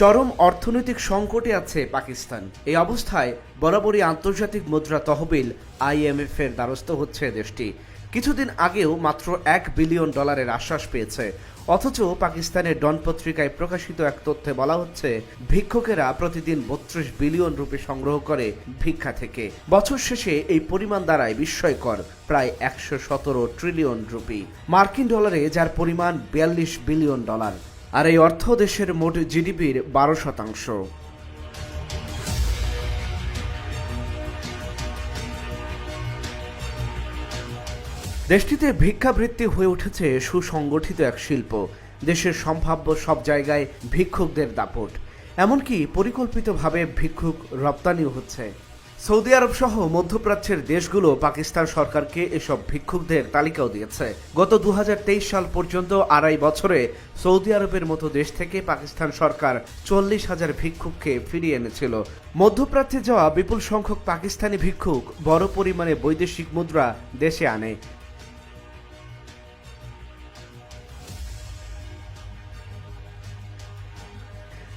চরম অর্থনৈতিক সংকটে আছে পাকিস্তান। এই অবস্থায় বরাবরই আন্তর্জাতিক মুদ্রা তহবিল আইএমএফ এর দ্বারস্থ হচ্ছে দেশটি। কিছুদিন আগেও মাত্র এক বিলিয়ন ডলারের আশ্বাস পেয়েছে। অথচ পাকিস্তানের ডন পত্রিকায় প্রকাশিত এক তথ্যে বলা হচ্ছে, ভিক্ষকেরা প্রতিদিন বত্রিশ বিলিয়ন রুপি সংগ্রহ করে ভিক্ষা থেকে। বছর শেষে এই পরিমাণ দাঁড়ায় বিস্ময়কর, প্রায় একশো সতেরো ট্রিলিয়ন রুপি। মার্কিন ডলারে যার পরিমাণ বিয়াল্লিশ বিলিয়ন ডলার। আর এই অর্থ দেশের মোট জিডিপির বারো শতাংশ। দেশটিতে ভিক্ষাবৃত্তি হয়ে উঠেছে সুসংগঠিত এক শিল্প। দেশের সম্ভাব্য সব জায়গায় ভিক্ষুকদের দাপট। এমনকি পরিকল্পিতভাবে ভিক্ষুক রপ্তানিও হচ্ছে। সৌদি আরব সহ মধ্যপ্রাচ্যের দেশগুলো পাকিস্তান সরকারকে এসব ভিক্ষুকদের তালিকাও দিয়েছে। গত দুহাজার তেইশ সাল পর্যন্ত আড়াই বছরে সৌদি আরবের মতো দেশ থেকে পাকিস্তান সরকার চল্লিশ হাজার ভিক্ষুককে ফিরিয়ে এনেছিল। মধ্যপ্রাচ্যে যাওয়া বিপুল সংখ্যক পাকিস্তানি ভিক্ষুক বড় পরিমাণে বৈদেশিক মুদ্রা দেশে আনে।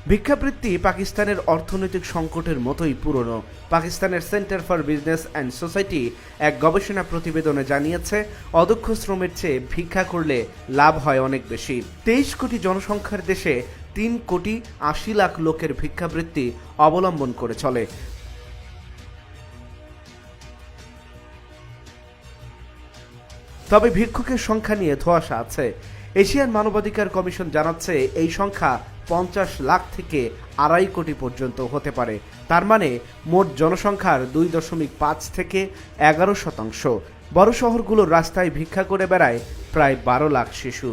ভিক্ষাবৃত্তি পাকিস্তানের অর্থনৈতিক সংকটের মতোই পুরনো। পাকিস্তানের centre for business and society এক গবেষণা প্রতিবেদনে জানিয়েছে, অদক্ষ শ্রমের চেয়ে ভিক্ষা করলে লাভ হয় অনেক বেশি। তেইশ কোটি জনসংখ্যার দেশে তিন কোটি আশি লাখ লোকের ভিক্ষাবৃত্তি অবলম্বন করে চলে। তবে ভিক্ষুকের সংখ্যা নিয়ে ধোঁয়াশা আছে। এশিয়ান মানবাধিকার কমিশন জানাচ্ছে, এই সংখ্যা পঞ্চাশ লাখ থেকে আড়াই কোটি পর্যন্ত হতে পারে। তার মানে মোট জনসংখ্যার দুই দশমিক পাঁচ থেকে এগারো শতাংশ। বড় শহরগুলোর রাস্তায় ভিক্ষা করে বেড়ায় প্রায় বারো লাখ শিশু।